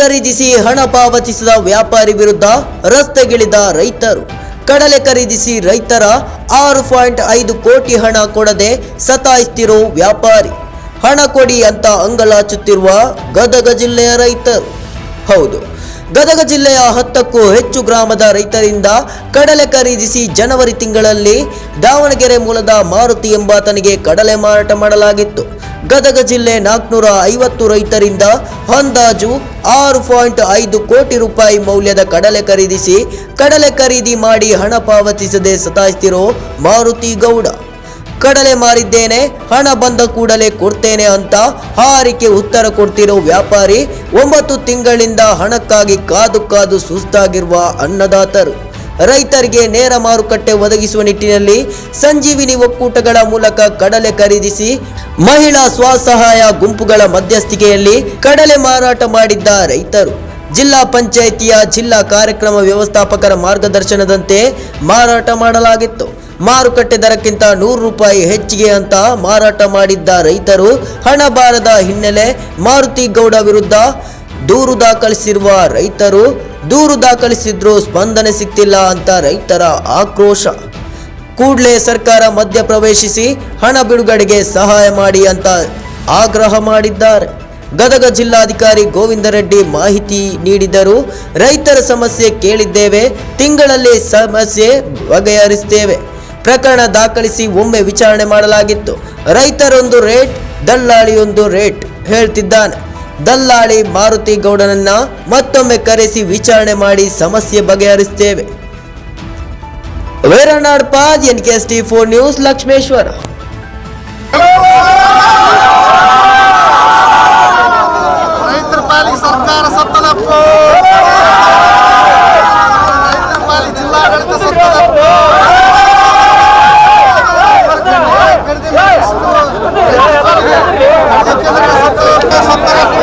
ಖರೀದಿಸಿ ಹಣ ಪಾವತಿಸಿದ ವ್ಯಾಪಾರಿ ವಿರುದ್ಧ ರಸ್ತೆಗಿಳಿದ ರೈತರು. ಕಡಲೆ ಖರೀದಿಸಿ ರೈತರ ಆರು ಪಾಯಿಂಟ್ ಐದು ಕೋಟಿ ಹಣ ಕೊಡದೆ ಸತಾಯಿಸ್ತಿರೋ ವ್ಯಾಪಾರಿ. ಹಣ ಕೊಡಿ ಅಂತ ಅಂಗಲಾಚುತ್ತಿರುವ ಗದಗ ಜಿಲ್ಲೆಯ ರೈತರು. ಹೌದು, ಗದಗ ಜಿಲ್ಲೆಯ ಹತ್ತಕ್ಕೂ ಹೆಚ್ಚು ಗ್ರಾಮದ ರೈತರಿಂದ ಕಡಲೆ ಖರೀದಿಸಿ ಜನವರಿ ತಿಂಗಳಲ್ಲಿ ದಾವಣಗೆರೆ ಮೂಲದ ಮಾರುತಿ ಎಂಬಾತನಿಗೆ ಕಡಲೆ ಮಾರಾಟ ಮಾಡಲಾಗಿತ್ತು. ಗದಗ ಜಿಲ್ಲೆ ನಾಲ್ಕುನೂರ ಐವತ್ತು ರೈತರಿಂದ ಅಂದಾಜು ಆರು ಪಾಯಿಂಟ್ ಐದು ಕೋಟಿ ರೂಪಾಯಿ ಮೌಲ್ಯದ ಕಡಲೆ ಖರೀದಿಸಿ, ಕಡಲೆ ಖರೀದಿ ಮಾಡಿ ಹಣ ಪಾವತಿಸದೆ ಸತಾಯಿಸ್ತಿರೋ ಮಾರುತಿ ಗೌಡ. ಕಡಲೆ ಮಾರಿದ್ದೇನೆ, ಹಣ ಬಂದ ಕೂಡಲೇ ಕೊಡ್ತೇನೆ ಅಂತ ಹಾರಿಕೆ ಉತ್ತರ ಕೊಡ್ತಿರೋ ವ್ಯಾಪಾರಿ, ಒಂಬತ್ತು ತಿಂಗಳಿಂದ ಹಣಕ್ಕಾಗಿ ಕಾದು ಕಾದು ಸುಸ್ತಾಗಿರುವ ಅನ್ನದಾತರು. ರೈತರಿಗೆ ನೇರ ಮಾರುಕಟ್ಟೆ ಒದಗಿಸುವ ನಿಟ್ಟಿನಲ್ಲಿ ಸಂಜೀವಿನಿ ಒಕ್ಕೂಟಗಳ ಮೂಲಕ ಕಡಲೆ ಖರೀದಿಸಿ ಮಹಿಳಾ ಸ್ವಸಹಾಯ ಗುಂಪುಗಳ ಮಧ್ಯಸ್ಥಿಕೆಯಲ್ಲಿ ಕಡಲೆ ಮಾರಾಟ ಮಾಡಿದ್ದ ರೈತರು. ಜಿಲ್ಲಾ ಪಂಚಾಯಿತಿಯ ಜಿಲ್ಲಾ ಕಾರ್ಯಕ್ರಮ ವ್ಯವಸ್ಥಾಪಕರ ಮಾರ್ಗದರ್ಶನದಂತೆ ಮಾರಾಟ ಮಾಡಲಾಗಿತ್ತು. ಮಾರುಕಟ್ಟೆ ದರಕ್ಕಿಂತ ನೂರು ರೂಪಾಯಿ ಹೆಚ್ಚಿಗೆ ಅಂತ ಮಾರಾಟ ಮಾಡಿದ್ದ ರೈತರು ಹಣ ಬಾರದ ಹಿನ್ನೆಲೆ ಮಾರುತಿ ಗೌಡ ವಿರುದ್ಧ ದೂರು ದಾಖಲಿಸಿರುವ ರೈತರು ದೂರು ದಾಖಲಿಸಿದ್ರು ಸ್ಪಂದನೆ ಸಿಗ್ತಿಲ್ಲ ಅಂತ ರೈತರ ಆಕ್ರೋಶ. ಕೂಡಲೇ ಸರ್ಕಾರ ಮಧ್ಯಪ್ರವೇಶಿಸಿ ಹಣ ಬಿಡುಗಡೆಗೆ ಸಹಾಯ ಮಾಡಿ ಅಂತ ಆಗ್ರಹ ಮಾಡಿದ್ದಾರೆ. ಗದಗ ಜಿಲ್ಲಾಧಿಕಾರಿ ಗೋವಿಂದ ರೆಡ್ಡಿ ಮಾಹಿತಿ ನೀಡಿದರು ರೈತರ ಸಮಸ್ಯೆ ಕೇಳಿದ್ದೇವೆ, ತಿಂಗಳಲ್ಲಿ ಸಮಸ್ಯೆ ಬಗೆಹರಿಸುತ್ತೇವೆ ಪ್ರಕರಣ ದಾಖಲಿಸಿ ಒಮ್ಮೆ ವಿಚಾರಣೆ ಮಾಡಲಾಗಿತ್ತು. ರೈತರೊಂದು ರೇಟ್, ದಲ್ಲಾಳಿಯೊಂದು ರೇಟ್ ಹೇಳ್ತಿದ್ದಾನೆ. ದಲ್ಲಾಳಿ ಮಾರುತಿ ಗೌಡನನ್ನ ಮತ್ತೊಮ್ಮೆ ಕರೆಸಿ ವಿಚಾರಣೆ ಮಾಡಿ ಸಮಸ್ಯೆ ಬಗೆಹರಿಸುತ್ತೇವೆ. ವೇರನಾಡ್ ಪಾದ್ N K S T four news, Lakshmeshwar. ಸರ್ಕಾರ ಸತ್ತದಪ್ಪು ಜಿಲ್ಲಾಡಳಿತ ಸತ್ತದಪ್ಪು ಖರೀದಿ ಮಾಡಿಸಿದ್ದು ರೈತರ ಪಾಲಿಗೆ ಅದಕ್ಕೆಲ್ಲ ಸತ್ತ- ಸತ್ತರಪ್ಪು.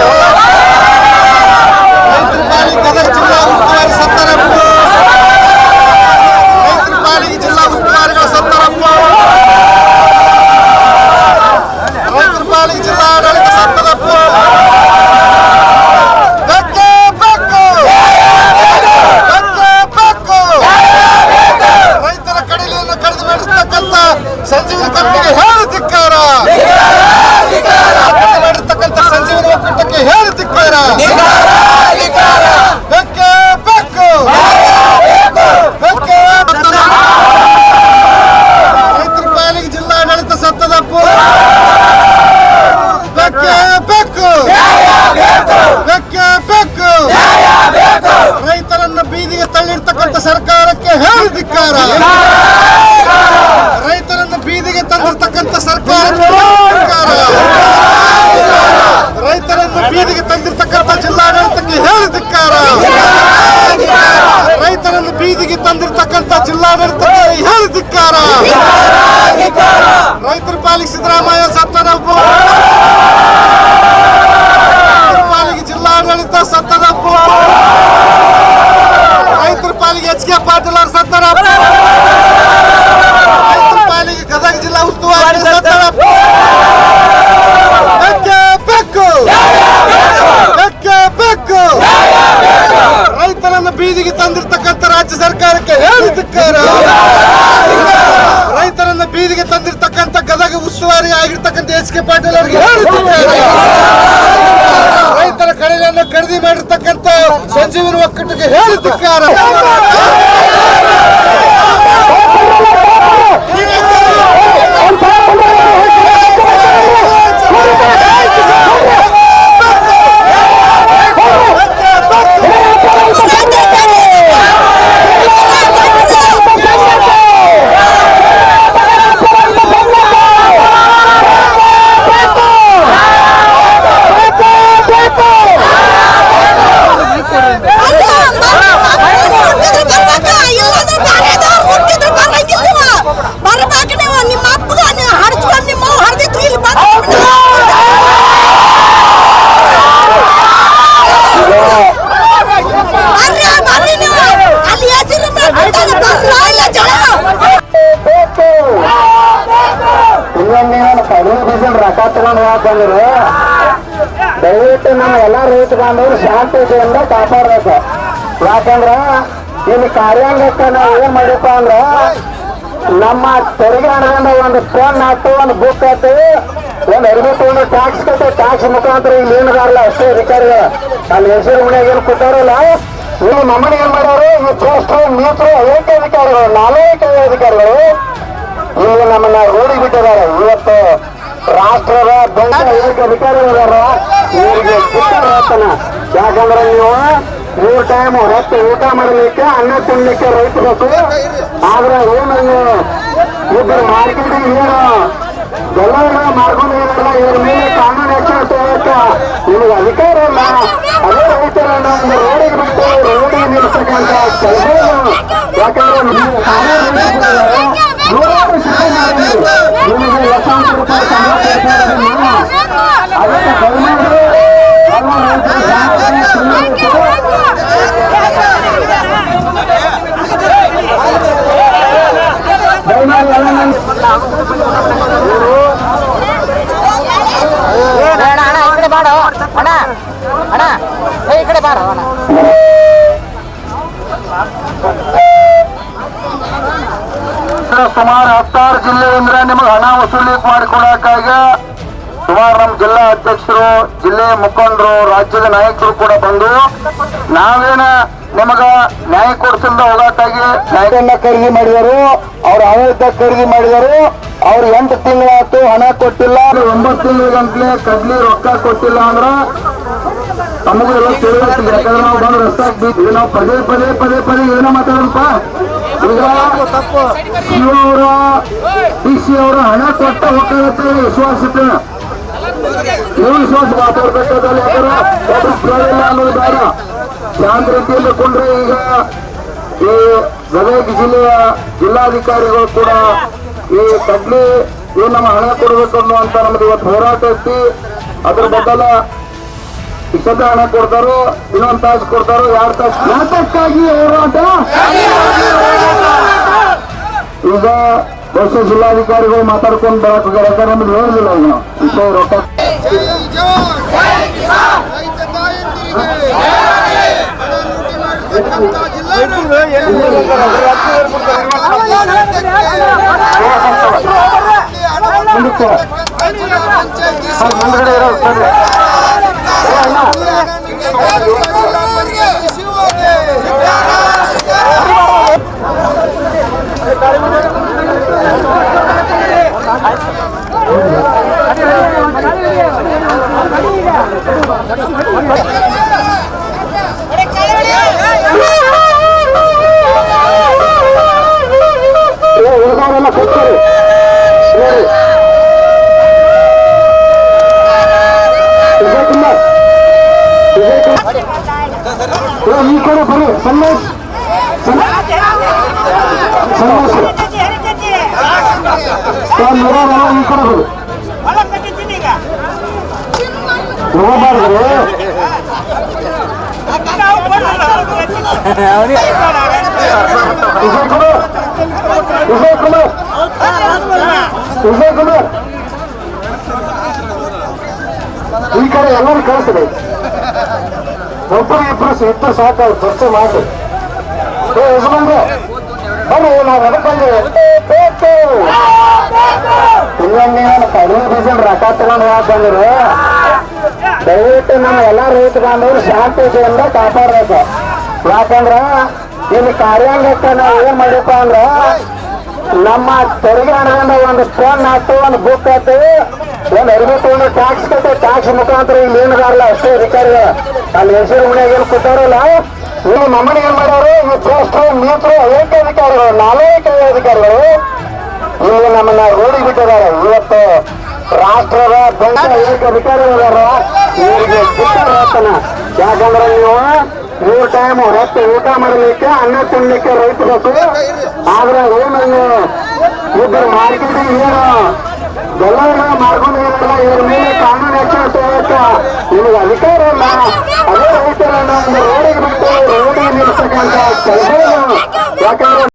ರೈತರ ಪಾಲಿಗೆ ಗದಗ ಜಿಲ್ಲಾ ಉಸ್ತುವಾರಿ ಸತ್ತರಪ್ಪು ರೈತರ ಪಾಲಿಗೆ ಜಿಲ್ಲಾ ಉಸ್ತುವಾರಿಗಳ ಸತ್ತರಪ್ಪು ರೈತರ ಪಾಲಿಗೆ ಜಿಲ್ಲಾಡಳಿತ ಸತ್ತದಪ್ಪು ಬೆಕ್ಕೆ ಬೆಕ್ಕು ಬೆಕ್ಕೆ ಬೆಕ್ಕು ರೈತರ ಕಡಲೆಯನ್ನು ಕಡಿದು ಮಾಡಿರ್ತಕ್ಕಂಥ ಸಂಜೀವನಿ ಕಂಪನಿಗೆ ಹೇಳಿ ಧಿಕ್ಕಾರ ಕಡಿದು ಮಾಡಿರ್ತಕ್ಕಂಥ ಸಂಜೀವನಿ ಒಕ್ಕೂಟಕ್ಕೆ ಹೇಳಿ ಧಿಕ್ಕಾರ ಬೆಕ್ಕೆ ಬೆಕ್ಕು ಬೆಕ್ಕೆ ರೈತರ ಪಾಲಿಗೆ ಜಿಲ್ಲಾಡಳಿತ ಸತ್ತದಪ್ಪು ಬೆಕ್ಕೆ ಬೆಕ್ಕು ಬೆಕ್ಕೆ ಬೆಕ್ಕು ರೈತರನ್ನ ಬೀದಿಗೆ ತಳ್ಳಿರ್ತಕ್ಕಂಥ ಸರ್ಕಾರಕ್ಕೆ ಹೇಳಿ ರೈತರನ್ನ ಬೀದಿಗೆ ತಂದಿರ್ತಕ್ಕಂಥ ಸರ್ಕಾರ ರೈತರನ್ನು ಬೀದಿಗೆ ತಂದಿರ್ತಕ್ಕಂಥ ಜಿಲ್ಲಾಡಳಿತಕ್ಕೆ ಹೇಳಿ ರೈತರನ್ನು ಬೀದಿಗೆ ತಂದಿರ್ತಕ್ಕಂಥ ಜಿಲ್ಲಾಡಳಿತಕ್ಕೆ ಹೇಳಿ ರೈತರ ಪಾಲಿಗೆ ಸಿದ್ದರಾಮಯ್ಯ ಸತ್ತನಪ್ಪು ರೈತರ ಪಾಲಿಗೆ ಜಿಲ್ಲಾಡಳಿತ ಸತ್ತನಪ್ಪು ರೈತರ ಪಾಲಿಗೆ ಎಚ್ ಕೆ ಪಾಟೀಲ್ ಅವರು ಸತ್ತನಪ್ಪು ರೈತರ ಪಾಲಿಗೆ ಗದಗ ಜಿಲ್ಲಾ ಉಸ್ತುವಾರಿ ಸತ್ತನಪ್ಪು ಬೆಕ್ಕೆ ಬೆಕ್ಕು ಬೆಕ್ಕೆ ಬೆಕ್ಕು ರೈತರನ್ನು ಬೀದಿಗೆ ತಂದಿರ್ತಕ್ಕಂಥ ರಾಜ್ಯ ಸರ್ಕಾರಕ್ಕೆ ಹೇಳಿ ಧಿಕ್ಕಾರ ರೈತರನ್ನ ಬೀದಿಗೆ ತಂದಿರ್ತಕ್ಕಂಥ ಗದಗ ಉಸ್ತುವಾರಿ ಆಗಿರ್ತಕ್ಕಂಥ ಎಚ್ ಕೆ ಪಾಟೀಲ್ ಅವರಿಗೆ ಹೇಳಿ ಧಿಕ್ಕಾರ ರೈತರ ಕಡೆಯನ್ನು ಖರೀದಿ ಮಾಡಿರ್ತಕ್ಕಂಥ ಸಂಜೀವಿನ ಒಕ್ಕಟ್ಟಿಗೆ ಹೇಳಿ ನೀವು ಬಸನ್ ರೊಕ್ಕ ತಗೊಂಡು ದಯವಿಟ್ಟು ನಾವು ಎಲ್ಲ ರೈತ ಬಾಂಧವರು ಶಾಂತತೆಯಿಂದ ಕಾಪಾಡ್ಬೇಕು. ಯಾಕಂದ್ರ ಇಲ್ಲಿ ಕಾರ್ಯಾಂಗಕ್ಕ ನಾವು ಏನ್ ಮಾಡಿಪ್ಪ ಅಂದ್ರ ನಮ್ಮ ತೆರಿಗೆ ಹಣದಿಂದ ಒಂದು ಫೋನ್ ಹಾಕ್ತು ಒಂದು ಬುಕ್ ಹಾಕ್ತು ಒಂದು ಎರಡು ತಗೊಂಡು ಟ್ಯಾಕ್ಸ್ ಕಟ್ಟು ಟ್ಯಾಕ್ಸ್ ಮುಖಾಂತರ ಇಲ್ಲಿ ಏನಾರಲ್ಲ ಅಷ್ಟೇ ಅಧಿಕಾರಿಗಳು ಅಲ್ಲಿ ಹೆಸರು ಮನೆಯಾಗ ಏನು ಕೊಟ್ಟಾರಲ್ಲ ನೀವು ನಮ್ಮನೆ ಏನ್ ಮಾಡೋರು ಈ ಜ್ಯೇಷ್ಠ ಮೀಟ್ರು ಅನೇಕ ಅಧಿಕಾರಿಗಳು ನಾಲ್ಕು ಅಧಿಕಾರಿಗಳು ಇಲ್ಲಿ ನಮ್ಮನ್ನ ರೋಡಿಗೆ ಬಿಟ್ಟಿದ್ದಾರೆ. ಇವತ್ತು ರಾಷ್ಟ್ರದ ದೊಡ್ಡ ಏಕ ಅಧಿಕಾರಿಗಳು ಇದಾರ ಇವರಿಗೆ ಯಾಕಂದ್ರೆ ನೀವು ಮೂರು ಟೈಮ್ ಹೊತ್ತು ಊಟ ಮಾಡಲಿಕ್ಕೆ, ಅನ್ನ ತಿನ್ನಲಿಕ್ಕೆ ರೈತ ಬೇಕು. ಆದ್ರೆ ಏನು ಇಬ್ಬರು ಮಾರ್ಕೆಟಿಂಗ್ ಏನು ಎಲ್ಲ ಮಾಡ್ಕೊಂಡು ಏನಿಲ್ಲ ಇವ್ರ ಮೇಲೆ ಕಾನೂನು ಹೆಚ್ಚು ನಿಮ್ಗೆ ನಿಮಗೆ ಅಧಿಕಾರ ಇಲ್ಲ. ಅದೇ ರೈತರ ಒಂದು ರೋಡಿಗೆ ಬಿಟ್ಟು ರೋಡಿಗೆ ನಿಲ್ಸಕ್ಕಂತ ಕೆಲಸ ಯಾಕಂದ್ರೆ ಕಾನೂನು ರೈತರಿದ್ದಾರೆ. ನೂರಾರು ಶಿಕ್ಷೆ ಮಾಡಿದ್ರು. ನಿಮಗೆ ಲಕ್ಷಾಂತರ ರೂಪಾಯಿ ಸಂಬಳ ಕೊಡ್ತಾರೆ ನೀವು. ಅಣ್ಣ ಸುಮಾರು ಹತ್ತಾರು ಜಿಲ್ಲೆಯಿಂದ ನಿಮಗೆ ಹಣ ವಸೂಲಿ ಮಾಡಿಕೊಳ್ಳಕ್ಕಾಗ ಸುಮಾರು ನಮ್ಮ ಜಿಲ್ಲಾ ಅಧ್ಯಕ್ಷರು ಜಿಲ್ಲೆ ಮುಖಂಡರು ರಾಜ್ಯದ ನಾಯಕರು ಕೂಡ ಬಂದು ನಾವೇನ ನಿಮಗ ನ್ಯಾಯ ಕೊಡಿಸಿಂದ ಹೋಗಾಟಾಗಿ ನ್ಯಾಯನ್ನ ಖರೀದಿ ಮಾಡಿದರು ಅವ್ರ ಆಡಳಿತ ಖರೀದಿ ಮಾಡಿದರು ಅವ್ರು ಎಂಟು ತಿಂಗಳಾಯ್ತು ಹಣ ಕೊಟ್ಟಿಲ್ಲ. ಒಂಬತ್ತು ತಿಂಗಳ ಗಂಟ್ಲೆ ಕಡ್ಲಿ ರೊಕ್ಕ ಕೊಟ್ಟಿಲ್ಲ ಅಂದ್ರ ನಮಗೆ ಎಲ್ಲ ತಿಳಿಬೇಕು ಯಾಕಂದ್ರೆ ನಾವು ಬಂದು ಬಿದ್ವಿ ನಾವು ಪದೇ ಪದೇ ಪದೇ ಪದೇ ಏನೋ ಮಾತಾಡೋಣಪ್ಪ. ಈಗ ಶಿವರ ಡಿ ಸಿ ಅವರು ಹಣ ಕೊಟ್ಟ ಹೋಗ್ತಾರೆ ವಿಶ್ವಾಸ? ವಿಶ್ವಾಸ ಮಾತಾಡ್ಬೇಕಾದ್ರೆ ಅನ್ನೋದು ಬೇಡ. ಶಾಂತ ರೀತಿಯಲ್ಲಿ ಕೊಂಡ್ರೆ ಈಗ ಈ ಗದಗ ಜಿಲ್ಲೆಯ ಜಿಲ್ಲಾಧಿಕಾರಿಗಳು ಕೂಡ ಈ ಕಡ್ಲಿ ಏನು ನಮ್ಮ ಹಣ ಕೊಡಬೇಕು ಅನ್ನುವಂತ ನಮ್ದು ಇವತ್ತು ಹೋರಾಟ ಐತಿ ಅದ್ರ ಬದಲ ಇಷ್ಟದ ಹಣ ಕೊಡ್ತಾರೋ ಇನ್ನೊಂದ್ ತಾಸು ಕೊಡ್ತಾರೋ ಎರಡು ತಾಸು ಯಾತಕ್ಕಾಗಿ ಹೋರಾಟ. ಈಗ ಹೊಸ ಜಿಲ್ಲಾಧಿಕಾರಿಗಳು ಮಾತಾಡ್ಕೊಂಡು ಬರಕ್ ಹೋಗ್ಯಾರ ಯಾಕಂದ್ರೆ ನಮ್ಗೆ ಹೇಳಿಲ್ಲ ಈಗ ನಾವು. ವಿಷಯ ರೊಕ್ಕ. ಮುಂದಕ್ಕೆ ಮುಂದ್ಗಡೆ ಇರೋ ಈ ಕಡೆ ಬರ್ರಿ ಸನ್ಮಾಸ್ ಸನ್ಮಾಸ್ ನೂರಲ್ಲ ಈ ಕಡೆ ಬರ್ರಿ ಹೋಗಬಾರ್ದು ವಿಜಯ್ ಕುಮಾರ್ ಈ ಕಡೆ ಎಲ್ಲರೂ ಕಳಿಸ್ರಿ ಒಬ್ಬರು ಇಬ್ಬರು ಸಾಕು ಚರ್ಚೆ ಮಾಡಿ ಏ ಯಜಮಾನ್ರೆ ಬನ್ನಿ ನಾವು ನಡ್ಕೊಂಡ್ರೆ ನಾನು ಕಡಿಮೆ ಡೀಸೆಲ್ ರೊಕ್ಕ ತಗೊಂಡು ಯಾಕಂದ್ರೆ ದಯವಿಟ್ಟು ನಮ್ಮ ಎಲ್ಲ ರೈತ ಬಾಂಧವರು ಶಾಂತಿಯಿಂದ ಕಾಪಾಡಬೇಕು. ಯಾಕಂದ್ರ ಇಲ್ಲಿ ಕಾರ್ಯಾಂಗಕ್ಕೆ ನಾವು ಏನ್ ಮಾಡಿಪ್ಪ ಅಂದ್ರ ನಮ್ಮ ತೆರಿಗೆ ಹಣದಿಂದ ಒಂದು ಫೋನ್ ಹಾಕ್ತು ಒಂದು ಬುಕ್ ಹಾಕ್ತು ಒಂದು ಎರಡು ಒಂದು ಟ್ಯಾಕ್ಸ್ ಕಟ್ಟು ಟ್ಯಾಕ್ಸ್ ಮುಖಾಂತರ ಇಲ್ಲಿ ಏನಿದಾರಲ್ಲ, ಅಷ್ಟೇ ಅಧಿಕಾರಿಗಳು. ಅಲ್ಲಿ ಹೆಸರು ಮನೆಯಾಗ ಏನು ಕೊಟ್ಟಾರಲ್ಲ ಇಲ್ಲಿ ನಮ್ಮನೆ ಏನ್ ಮಾಡ್ಯಾರು, ಈ ಟ್ರಸ್ಟ್ ಮೀಟ್ರು ಏಕ ಅಧಿಕಾರಿಗಳು, ನಾಲ್ಕು ಅಧಿಕಾರಿಗಳು, ಇಲ್ಲಿ ನಮ್ಮನ್ನ ರೋಡಿಗೆ ಬಿಟ್ಟಿದ್ದಾರೆ. ಇವತ್ತು ರಾಷ್ಟ್ರದ ಬೆಂಕ ಏಕ ಅಧಿಕಾರಿಗಳು ಇದಾರ ಇವರಿಗೆ ಹೇಳ್ತಾನ ಯಾಕಂದ್ರೆ ನೀವು ಮೂರು ಟೈಮ್ ರೊಟ್ಟಿ ಊಟ ಮಾಡಲಿಕ್ಕೆ ಅನ್ನ ತಿನ್ನಲಿಕ್ಕೆ ರೈತ ಬೇಕು. ಆದ್ರೆ ಏನು ನೀವು ಇಬ್ಬರು ಮಾರ್ಕೆಟಿಂಗ್ ಏನು ಮಾಡ್ಕೊಂಡು ಏನಿಲ್ಲ ಇವ್ರ ಮೇಲೆ ಕಾನೂನು ಹೆಚ್ಚು ತಗೋಕ ನಿಮಗೆ ಅಧಿಕಾರ ಇಲ್ಲ. ಅದೇ ರೈತರನ್ನ ಒಂದು ರೋಡಿಗೆ ಬಿಟ್ಟು ರೋಡಿಗೆ ನಿಲ್ಲಿಸ್ತಕ್ಕಂಥ ಕೆಲಸ ಯಾಕಂದ್ರೆ